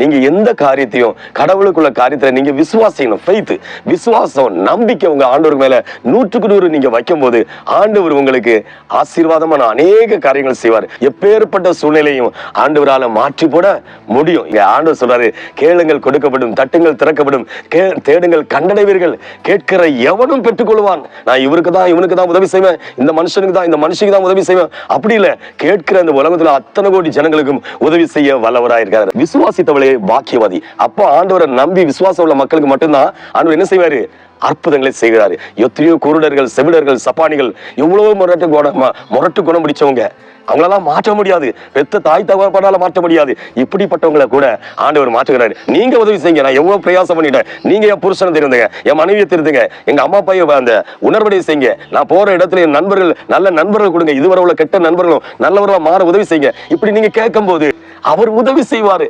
நீங்க எந்த காரியத்தையும் கடவுளுக்குள்ள காரியத்துல நீங்க விசுவாசிக்கணும் ஃபெய்த் விசுவாசம் நம்பிக்கை உங்க ஆண்டவர் மேல நூற்றுக்கு நூறு நீங்க வைக்கும் போது ஆண்டவர் உங்களுக்கு ஆசீர்வாதமான அநேக காரியங்கள் செய்வார். எப்பேற்பட்ட சூழ்நிலையும் ஆண்டவரால மாற்றி போட முடியும். இங்க ஆண்டவர் சொல்றாரு கேளுங்கள் கொடுக்கப்படும் தட்டுங்கள் திறக்கப்படும் கே தேடுங்கள் கண்டடைவீர்கள் கேட்கிற எவனும் பெற்றுக்கொள்வான். நான் இவருக்கு தான் இவனுக்கு தான் உதவி செய்வேன் இந்த மனுஷனுக்கு தான் இந்த மனுஷனுக்கு தான் உதவி செய்வேன். அப்படி இல்லை கேட்கிற இந்த உலகத்துல அத்தனை கோடி ஜனங்களுக்கும் உதவி செய்ய வல்லவராயிருக்காரு. விசுவாசித்தவளை பாக்கியவாதி. அப்போ ஆண்டவரை நம்பி விசுவாசம் உள்ள மக்களுக்கு மட்டும்தான் ஆண்டவர் என்ன செய்வாரு? அற்புதங்களை செய்கிறாரு. எத்தனையோ குருடர்கள் செவிடர்கள் சப்பானிகள் எவ்வளவு முரட்டு குணம் முரட்டு குணம் பிடிச்சவங்க. அவங்களெல்லாம் மாற்ற முடியாது. பெத்த தாய் தகவப்படால மாற்ற முடியாது. இப்படிப்பட்டவங்களை கூட ஆண்டவர் மாற்றுகிறாரு. நீங்க உதவி செய்யுங்க. நான் எவ்வளவு பிரயாசம் பண்ணிட்டேன். நீங்க என் புருஷனை தெரிந்துங்க என் மனைவியை தெரிந்துங்க எங்க அம்மா அப்பாயை அந்த உணர்வடைய செய்யுங்க. நான் போற இடத்துல என் நண்பர்கள் நல்ல நண்பர்கள் கொடுங்க. இதுவரை உள்ள கெட்ட நண்பர்களும் நல்லவர்களா மாற உதவி செய்யுங்க. இப்படி நீங்க கேட்கும் போது அவர் உதவி செய்வாரு.